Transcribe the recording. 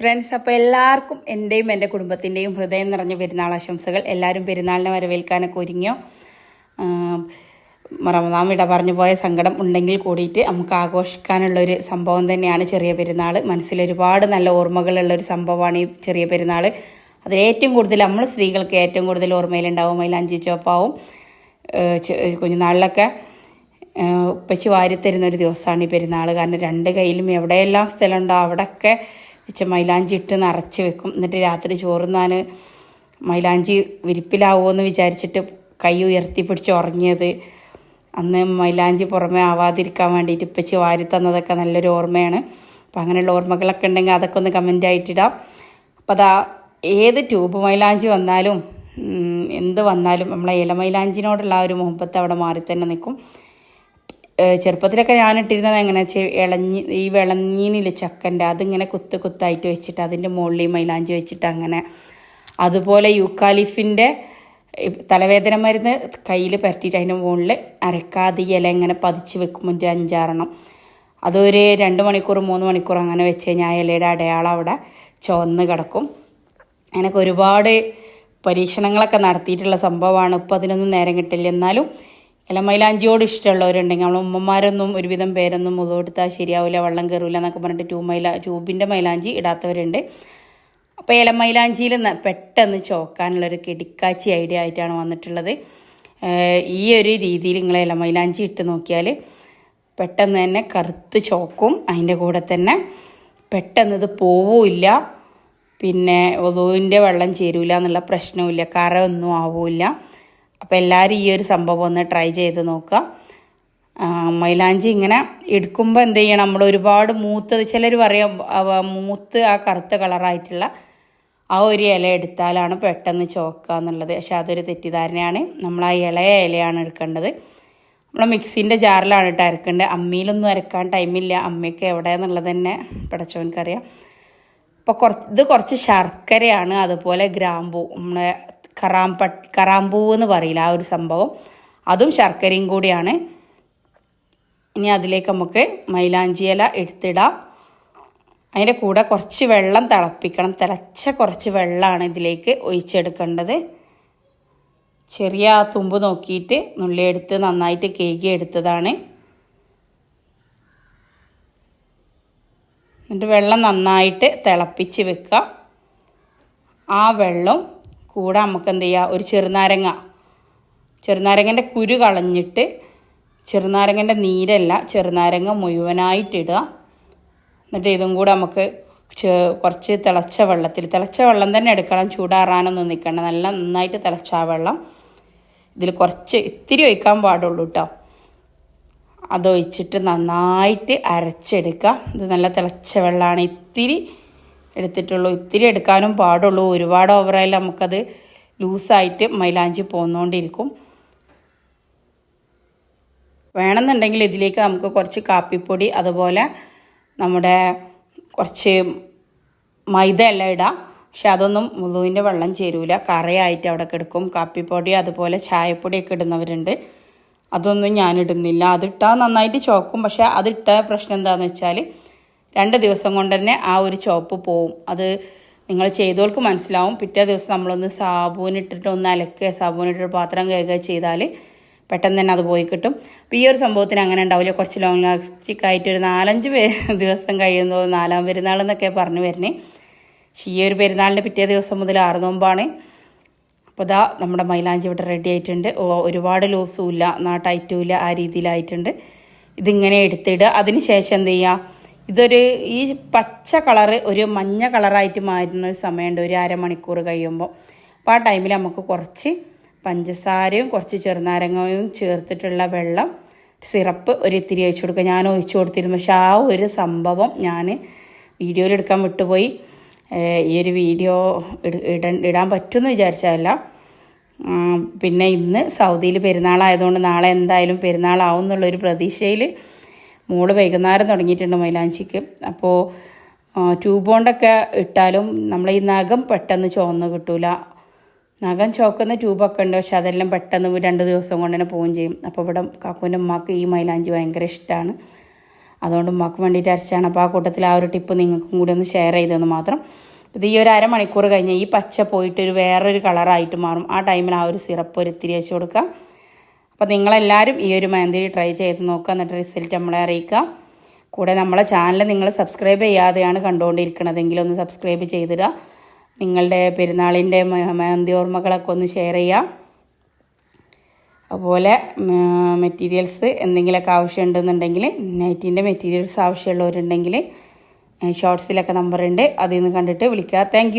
Friends അപ്പോൾ എല്ലാവർക്കും എന്റെയും എന്റെ കുടുംബത്തിന്റെയും ഹൃദയം നിറഞ്ഞ പെരുന്നാൾ ആശംസകൾ. എല്ലാവരും പെരുന്നാളിനെ വരവേൽക്കാനൊക്കെ ഒരുങ്ങിയോ? റമദാൻ ഇട പറഞ്ഞു പോയ സങ്കടം ഉണ്ടെങ്കിൽ കൂടിയിട്ട് നമുക്ക് ആഘോഷിക്കാനുള്ളൊരു സംഭവം തന്നെയാണ് ചെറിയ പെരുന്നാൾ. മനസ്സിൽ ഒരുപാട് നല്ല ഓർമ്മകളുള്ള ഒരു സംഭവമാണ് ഈ ചെറിയ പെരുന്നാൾ. അതിൽ ഏറ്റവും കൂടുതൽ നമ്മൾ സ്ത്രീകൾക്ക് ഏറ്റവും കൂടുതൽ ഓർമ്മയിലുണ്ടാവും. മൈലാഞ്ചി ചോപ്പാവും ഏഹ് ചെ- കുഞ്ഞുനാളിലൊക്കെ ഉപ്പച്ചി വാരിത്തരുന്ന ഒരു ദിവസമാണ് ഈ പെരുന്നാൾ. കാരണം രണ്ട് കയ്യിലും എവിടെയെല്ലാം സ്ഥലമുണ്ടോ അവിടെയൊക്കെ വെച്ച് മൈലാഞ്ചി ഇട്ട് നിറച്ച് വെക്കും. എന്നിട്ട് രാത്രി ചോറുന്നാൻ മൈലാഞ്ചി വിരിപ്പിലാവുമോ എന്ന് വിചാരിച്ചിട്ട് കൈ ഉയർത്തി പിടിച്ച് ഉറങ്ങിയത്. അന്ന് മൈലാഞ്ചി പുറമേ ആവാതിരിക്കാൻ വേണ്ടിയിട്ട് ഇപ്പച്ചി വാരി തന്നതൊക്കെ നല്ലൊരു ഓർമ്മയാണ്. അപ്പം അങ്ങനെയുള്ള ഓർമ്മകളൊക്കെ ഉണ്ടെങ്കിൽ അതൊക്കെ ഒന്ന് കമന്റ് ആയിട്ടിടാം. അപ്പോൾ അതാ ഏത് ട്യൂബ് മൈലാഞ്ചി വന്നാലും എന്ത് വന്നാലും നമ്മളെ ഇലമൈലാഞ്ചിനോടുള്ള ആ ഒരു മുഹബത്ത് അവിടെ മാറി തന്നെ നിൽക്കും. ചെറുപ്പത്തിലൊക്കെ ഞാൻ ഇട്ടിരുന്നത് എങ്ങനെ വെച്ചാൽ ഇളഞ്ഞി ഈ വിളഞ്ഞീനില്ല ചക്കന്റെ അതിങ്ങനെ കുത്ത് കുത്തായിട്ട് വെച്ചിട്ട് അതിന്റെ മുകളിൽ മൈലാഞ്ചി വെച്ചിട്ട് അങ്ങനെ. അതുപോലെ യൂക്കാലിഫിന്റെ തലവേദന മരുന്ന് കയ്യിൽ പരട്ടിയിട്ട് അതിന്റെ മുകളിൽ അരക്കാതെ ഇല ഇങ്ങനെ പതിച്ച് വെക്കുമ്പോൾ ഒരു അഞ്ചാറെണ്ണം. അതൊരു രണ്ട് മണിക്കൂർ മൂന്ന് മണിക്കൂർ അങ്ങനെ വെച്ച് കഴിഞ്ഞാൽ ഇലയുടെ അടയാളം അവിടെ ചുവന്ന് കിടക്കും. അങ്ങനെയൊക്കെ ഒരുപാട് പരീക്ഷണങ്ങളൊക്കെ നടത്തിയിട്ടുള്ള സംഭവമാണ്. ഇപ്പോൾ അതിനൊന്നും നേരം കിട്ടില്ല. എന്നാലും ഇലമൈലാഞ്ചിയോട് ഇഷ്ടമുള്ളവരുണ്ടെങ്കിൽ നമ്മളെ ഉമ്മമാരൊന്നും ഒരുവിധം പേരൊന്നും മുതലെടുത്താൽ ശരിയാവില്ല വെള്ളം കയറില്ല എന്നൊക്കെ പറഞ്ഞിട്ട് ട്യൂബ് മൈല ട്യൂബിന്റെ മൈലാഞ്ചി ഇടാത്തവരുണ്ട്. അപ്പോൾ ഇല മൈലാഞ്ചിയിൽ പെട്ടെന്ന് ചോക്കാനുള്ളൊരു കിടിക്കാച്ചി ഐഡിയ ആയിട്ടാണ് വന്നിട്ടുള്ളത്. ഈ ഒരു രീതിയിൽ നിങ്ങൾ ഇല മൈലാഞ്ചി ഇട്ട് നോക്കിയാൽ പെട്ടെന്ന് തന്നെ കറുത്ത് ചോക്കും അതിന്റെ കൂടെ തന്നെ പെട്ടെന്ന് ഇത് പോവില്ല പിന്നെ ഒതുവിന്റെ വെള്ളം ചേരൂല എന്നുള്ള പ്രശ്നവുമില്ല കറ ഒന്നും ആവില്ല. അപ്പോൾ എല്ലാവരും ഈ ഒരു സംഭവം ഒന്ന് ട്രൈ ചെയ്ത് നോക്കുക. മൈലാഞ്ചി ഇങ്ങനെ എടുക്കുമ്പോൾ എന്ത് ചെയ്യണം? നമ്മൾ ഒരുപാട് മൂത്തത് ചിലർ പറയും മൂത്ത് ആ കറുത്ത കളറായിട്ടുള്ള ആ ഒരു ഇല എടുത്താലാണ് പെട്ടെന്ന് ചോക്കുക എന്നുള്ളത്. പക്ഷെ അതൊരു തെറ്റിദ്ധാരണയാണ്. നമ്മൾ ആ ഇളയ ഇലയാണ് എടുക്കേണ്ടത്. നമ്മൾ മിക്സിന്റെ ജാറിലാണ് കേട്ടോ അരക്കേണ്ടത്. അമ്മിയിലൊന്നും അരക്കാൻ ടൈമില്ല അമ്മയൊക്കെ എവിടെയെന്നുള്ളത് തന്നെ പടച്ചവനക്കറിയാം അപ്പോൾ കുറച്ച് ഇത് കുറച്ച് ശർക്കരയാണ് അതുപോലെ ഗ്രാമ്പൂ. നമ്മളെ കറാമ്പ കറാമ്പൂ എന്ന് പറയില്ല ആ ഒരു സംഭവം. അതും ശർക്കരയും കൂടിയാണ്. ഇനി അതിലേക്ക് നമുക്ക് മൈലാഞ്ചി ഇല എടുത്തിടാം. അതിന്റെ കൂടെ കുറച്ച് വെള്ളം തിളപ്പിക്കണം. തിളച്ച കുറച്ച് വെള്ളമാണ് ഇതിലേക്ക് ഒഴിച്ചെടുക്കേണ്ടത്. ചെറിയ ആ തുമ്പ് നോക്കിയിട്ട് നുള്ളിയെടുത്ത് നന്നായിട്ട് കേകി എടുത്തതാണ്. എന്നിട്ട് വെള്ളം നന്നായിട്ട് തിളപ്പിച്ച് വെക്കുക. ആ വെള്ളം കൂടെ നമുക്ക് എന്ത് ചെയ്യുക ഒരു ചെറുനാരങ്ങ. ചെറുനാരങ്ങന്റെ കുരു കളഞ്ഞിട്ട് ചെറുനാരങ്ങന്റെ നീരല്ല ചെറുനാരങ്ങ മുഴുവനായിട്ടിടുക. എന്നിട്ട് ഇതും കൂടെ നമുക്ക് കുറച്ച് തിളച്ച വെള്ളത്തിൽ തിളച്ച വെള്ളം തന്നെ എടുക്കണം ചൂടാറാനൊന്നും നിൽക്കണ്ട. നല്ല നന്നായിട്ട് തിളച്ച ആ വെള്ളം ഇതിൽ കുറച്ച് ഇത്തിരി ഒഴിക്കാൻ പാടുള്ളൂ കേട്ടോ അതൊഴിച്ചിട്ട് നന്നായിട്ട് അരച്ചെടുക്കുക. ഇത് നല്ല തിളച്ച വെള്ളമാണ്. ഇത്തിരി എടുത്തിട്ടുള്ളൂ. ഇത്തിരി എടുക്കാനും പാടുള്ളൂ. ഒരുപാട് ഓവറായാലും നമുക്കത് ലൂസായിട്ട് മൈലാഞ്ചി പോന്നുകൊണ്ടിരിക്കും വേണമെന്നുണ്ടെങ്കിൽ ഇതിലേക്ക് നമുക്ക് കുറച്ച് കാപ്പിപ്പൊടി അതുപോലെ നമ്മുടെ കുറച്ച് മൈദ എല്ലാം ഇടാം. പക്ഷെ അതൊന്നും മുളുവിന്റെ വെള്ളം ചേരൂല. കറയായിട്ട് അവിടെ കിടക്കും. കാപ്പിപ്പൊടി അതുപോലെ ചായപ്പൊടിയൊക്കെ ഇടുന്നവരുണ്ട്. അതൊന്നും ഞാൻ ഇടുന്നില്ല. അതിട്ടാൽ നന്നായിട്ട് ചോക്കും. പക്ഷേ അതിട്ട പ്രശ്നം എന്താണെന്ന് വെച്ചാൽ രണ്ട് ദിവസം കൊണ്ട് തന്നെ ആ ഒരു ചോപ്പ് പോവും. അത് നിങ്ങൾ ചെയ്തവർക്ക് മനസ്സിലാവും. പിറ്റേ ദിവസം നമ്മളൊന്ന് സാബൂനിട്ടിട്ട് ഒന്ന് അലക്കുക. സാബൂനിട്ടിട്ട് പാത്രം കേൾക്കുക ചെയ്താൽ പെട്ടെന്ന് തന്നെ അത് പോയി കിട്ടും. അപ്പോൾ ഈ ഒരു സംഭവത്തിന് അങ്ങനെ ഉണ്ടാവില്ല. കുറച്ച് ലോങ് ലാസ്റ്റിക് ആയിട്ട് ഒരു നാലഞ്ച് പേ ദിവസം കഴിയുമ്പോൾ നാലാം പെരുന്നാൾ എന്നൊക്കെ പറഞ്ഞു വരുന്നേ. പക്ഷേ ഈ ഒരു പെരുന്നാളിന്റെ പിറ്റേ ദിവസം മുതൽ ആറ് നോമ്പാണ് അപ്പോൾ ഇതാ നമ്മുടെ മൈലാഞ്ചി ഇവിടെ റെഡി ആയിട്ടുണ്ട്. ഒരുപാട് ലൂസും ഇല്ല. നാട്ടായിട്ടും ഇല്ല. ആ രീതിയിലായിട്ടുണ്ട്. ഇതിങ്ങനെ എടുത്തിടുക. അതിന് ശേഷം എന്ത് ചെയ്യുക? ഇതൊരു ഈ പച്ച കളറ് ഒരു മഞ്ഞ കളറായിട്ട് മാറുന്ന ഒരു സമയമുണ്ട്. ഒരു അരമണിക്കൂർ കഴിയുമ്പോൾ. അപ്പോൾ ആ ടൈമിൽ നമുക്ക് കുറച്ച് പഞ്ചസാരയും കുറച്ച് ചെറുനാരങ്ങയും ചേർത്തിട്ടുള്ള വെള്ളം സിറപ്പ് ഒരു ഇത്തിരി ഒഴിച്ചു കൊടുക്കുക. ഞാൻ ഒഴിച്ചു കൊടുത്തിരുന്നു. പക്ഷെ ആ ഒരു സംഭവം ഞാൻ വീഡിയോയിൽ എടുക്കാൻ വിട്ടുപോയി. ഈ ഒരു വീഡിയോ ഇട- ഇട- ഇടാൻ പറ്റുമെന്ന് വിചാരിച്ചതല്ല. പിന്നെ ഇന്ന് സൗദിയിൽ പെരുന്നാളായതുകൊണ്ട് നാളെ എന്തായാലും പെരുന്നാളാവും എന്നുള്ളൊരു പ്രതീക്ഷയിൽ മോൾ വൈകുന്നേരം തുടങ്ങിയിട്ടുണ്ട് മൈലാഞ്ചിക്ക്. അപ്പോൾ ട്യൂബ് കൊണ്ടൊക്കെ ഇട്ടാലും നമ്മൾ ഈ നഖം പെട്ടെന്ന് ചുവന്ന് കിട്ടൂല. നഖം ചോക്കുന്ന ട്യൂബൊക്കെ ഉണ്ട് പക്ഷെ അതെല്ലാം പെട്ടെന്ന് രണ്ട് ദിവസം കൊണ്ട് തന്നെ പോവുകയും ചെയ്യും. അപ്പോൾ ഇവിടെ കാക്കുവിന്റെ ഉമ്മാക്ക് ഈ മൈലാഞ്ചി ഭയങ്കര ഇഷ്ടമാണ് അതുകൊണ്ട് ഉമ്മാക്ക് വേണ്ടിയിട്ട് അരച്ചാണ്. അപ്പോൾ ആ കൂട്ടത്തിൽ ആ ഒരു ടിപ്പ് നിങ്ങൾക്കും കൂടി ഒന്ന് ഷെയർ ചെയ്തെന്ന് മാത്രം. ഇത് ഈ ഒരു അരമണിക്കൂർ കഴിഞ്ഞ് ഈ പച്ച പോയിട്ട് ഒരു വേറൊരു കളറായിട്ട് മാറും. ആ ടൈമിൽ ആ ഒരു സിറപ്പ് ഒരു ഇത്തിരി വെച്ച് കൊടുക്കുക അപ്പോൾ നിങ്ങളെല്ലാവരും ഈ ഒരു മെഹന്തി ട്രൈ ചെയ്ത് നോക്കുക എന്നിട്ട് റിസൾട്ട് നമ്മളെ അറിയിക്കുക. കൂടെ നമ്മളെ ചാനൽ നിങ്ങൾ സബ്സ്ക്രൈബ് ചെയ്യാതെയാണ് കണ്ടുകൊണ്ടിരിക്കണതെങ്കിൽ ഒന്ന് സബ്സ്ക്രൈബ് ചെയ്തിടുക. നിങ്ങളുടെ പെരുന്നാളിന്റെ മെ- ഓർമ്മകളൊക്കെ ഒന്ന് ഷെയർ ചെയ്യാം അതുപോലെ മെറ്റീരിയൽസ് എന്തെങ്കിലുമൊക്കെ ആവശ്യമുണ്ടെന്നുണ്ടെങ്കിൽ നൈറ്റിന്റെ മെറ്റീരിയൽസ് ആവശ്യമുള്ളവരുണ്ടെങ്കിൽ ഷോർട്സിലൊക്കെ നമ്പറുണ്ട് അതിൽ നിന്ന് കണ്ടിട്ട് വിളിക്കുക. താങ്ക്